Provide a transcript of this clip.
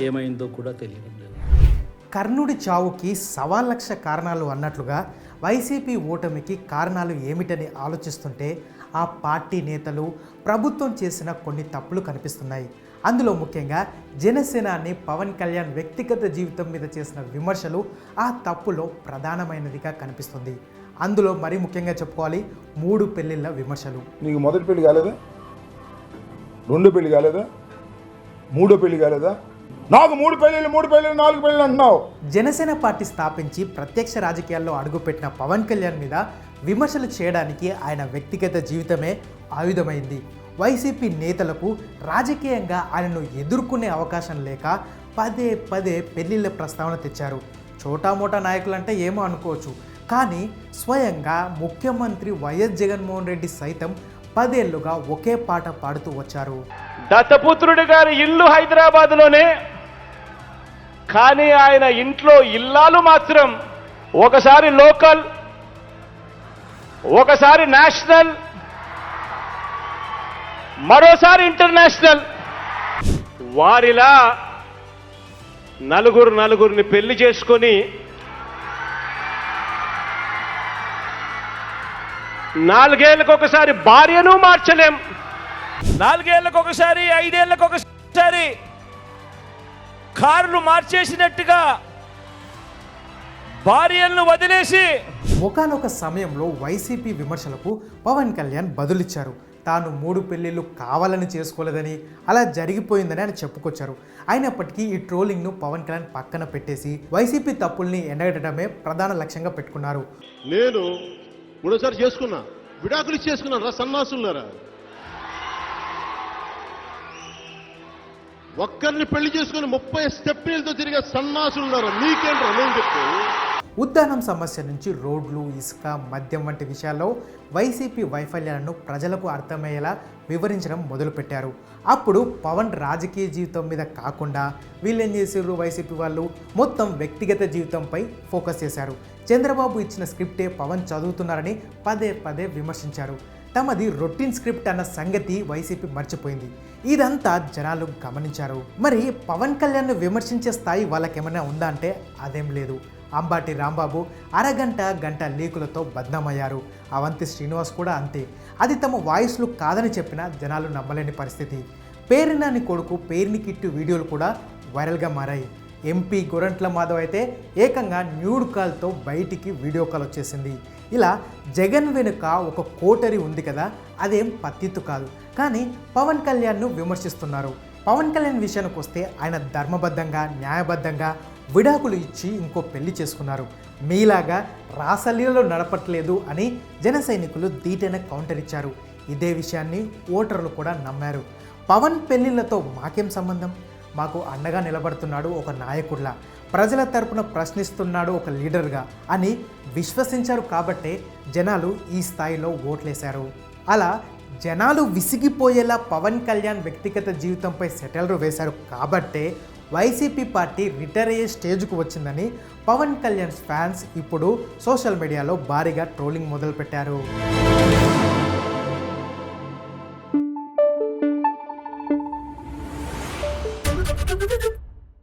ఏమైందో కూడా తెలియడం లేదు. కర్ణుడి చావుకి సవా లక్ష కారణాలు అన్నట్లుగా వైసీపీ ఓటమికి కారణాలు ఏమిటని ఆలోచిస్తుంటే ఆ పార్టీ నేతలు ప్రభుత్వం చేసిన కొన్ని తప్పులు కనిపిస్తున్నాయి. అందులో ముఖ్యంగా జనసేనాని పవన్ కళ్యాణ్ వ్యక్తిగత జీవితం మీద చేసిన విమర్శలు ఆ తప్పులో ప్రధానమైనదిగా కనిపిస్తుంది. అందులో మరీ ముఖ్యంగా చెప్పుకోవాలి మూడు పెళ్ళిళ్ళ విమర్శలు. నీకు మొదటి పెళ్ళి కాలేదా? రెండో పెళ్ళి కాలేదా? మూడో పెళ్ళి కాలేదా? నాకు మూడు పెళ్ళిళ్ళు మూడు పెళ్ళిళ్ళు నాలుగు పెళ్ళిళ్ళు అంటున్నావు. జనసేన పార్టీ స్థాపించి ప్రత్యక్ష రాజకీయాల్లో అడుగుపెట్టిన పవన్ కళ్యాణ్ మీద విమర్శలు చేయడానికి ఆయన వ్యక్తిగత జీవితమే ఆయుధమైంది. వైసీపీ నేతలకు రాజకీయంగా ఆయనను ఎదుర్కొనే అవకాశం లేక పదే పదే పెళ్ళిళ్ళ ప్రస్తావన తెచ్చారు. చోటామోటా నాయకులంటే ఏమో అనుకోవచ్చు. కానీ స్వయంగా ముఖ్యమంత్రి వైఎస్ జగన్మోహన్ రెడ్డి సైతం పదేళ్ళుగా ఒకే పాట పాడుతూ వచ్చారు. దత్తపుత్రుడి గారి ఇల్లు హైదరాబాద్లోనే కానీ ఆయన ఇంట్లో ఇల్లాలు మాత్రం ఒకసారి లోకల్ ఒకసారి నేషనల్ మరోసారి ఇంటర్నేషనల్. వారిలా నలుగురు నలుగురిని పెళ్ళి చేసుకొని నాలుగేళ్ళకు ఒకసారి భార్యను మార్చలేం. నాలుగేళ్ళకు ఒకసారి ఐదేళ్ళకు ఒకసారి కార్లు మార్చేసినట్టుగా భార్యలను వదిలేసి ఒకనొక సమయంలో వైసీపీ విమర్శలకు పవన్ కళ్యాణ్ బదులిచ్చారు. తాను మూడు పెళ్ళిళ్ళు కావాలని చేసుకోలేదని అలా జరిగిపోయిందని ఆయన చెప్పుకొచ్చారు. అయినప్పటికీ ఈ ట్రోలింగ్ను పవన్ కళ్యాణ్ పక్కన పెట్టేసి వైసీపీ తప్పుల్ని ఎండగట్టడమే ప్రధాన లక్ష్యంగా పెట్టుకున్నారు. నేను మూడోసారి చేసుకున్నా. విడాకులు ఇచ్చి చేసుకున్నాను రా సన్నాసులారా ఒక్కరిని పెళ్ళి చేసుకుని ముప్పై స్టెప్నీలతో తిరిగే సన్నాసులున్నారా మీకేంట్రా నేను చెప్తే ఉద్దానం సమస్య నుంచి రోడ్లు ఇసుక మద్యం వంటి విషయాల్లో వైసీపీ వైఫల్యాలను ప్రజలకు అర్థమయ్యేలా వివరించడం మొదలుపెట్టారు. అప్పుడు పవన్ రాజకీయ జీవితం మీద కాకుండా వీళ్ళేం చేశారు వైసీపీ వాళ్ళు? మొత్తం వ్యక్తిగత జీవితంపై ఫోకస్ చేశారు. చంద్రబాబు ఇచ్చిన స్క్రిప్టే పవన్ చదువుతున్నారని పదే పదే విమర్శించారు. తమది రొటీన్ స్క్రిప్ట్ అన్న సంగతి వైసీపీ మర్చిపోయింది. ఇదంతా జనాలు గమనించారు. మరి పవన్ కళ్యాణ్ను విమర్శించే స్థాయి వాళ్ళకేమైనా ఉందా అంటే అదేం లేదు. అంబాటి రాంబాబు అరగంట గంట లీకులతో బద్నామయ్యారు. అవంతి శ్రీనివాస్ కూడా అంతే. అది తమ వాయిస్లు కాదని చెప్పినా జనాలు నమ్మలేని పరిస్థితి. పేరినాని కొడుకు పేరుని కిట్టు వీడియోలు కూడా వైరల్గా మారాయి. ఎంపీ గొరంట్ల మాధవ్ అయితే ఏకంగా న్యూడ్ కాల్తో బయటికి వీడియో కాల్ వచ్చేసింది. ఇలా జగన్ వెనుక ఒక కోటరి ఉంది కదా అదేం పత్తిత్తు కాదు. కానీ పవన్ కళ్యాణ్ను విమర్శిస్తున్నారు. పవన్ కళ్యాణ్ విషయానికి వస్తే ఆయన ధర్మబద్ధంగా న్యాయబద్ధంగా విడాకులు ఇచ్చి ఇంకో పెళ్ళి చేసుకున్నారు. మీలాగా రాసలీలలో నడపట్లేదు అని జన సైనికులు దీటైన కౌంటర్ ఇచ్చారు. ఇదే విషయాన్ని ఓటర్లు కూడా నమ్మారు. పవన్ పెళ్ళిళ్ళతో మాకేం సంబంధం? మాకు అండగా నిలబడుతున్నాడు ఒక నాయకుడిలా. ప్రజల తరపున ప్రశ్నిస్తున్నాడు ఒక లీడర్గా అని విశ్వసించారు కాబట్టే జనాలు ఈ స్థాయిలో ఓట్లేశారు. అలా జనాలు విసిగిపోయేలా పవన్ కళ్యాణ్ వ్యక్తిగత జీవితంపై సెటిల్రు వేశారు కాబట్టే వైసీపీ పార్టీ రిటైర్ అయ్యే స్టేజ్కు వచ్చిందని పవన్ కళ్యాణ్ ఫ్యాన్స్ ఇప్పుడు సోషల్ మీడియాలో భారీగా ట్రోలింగ్ మొదలుపెట్టారు.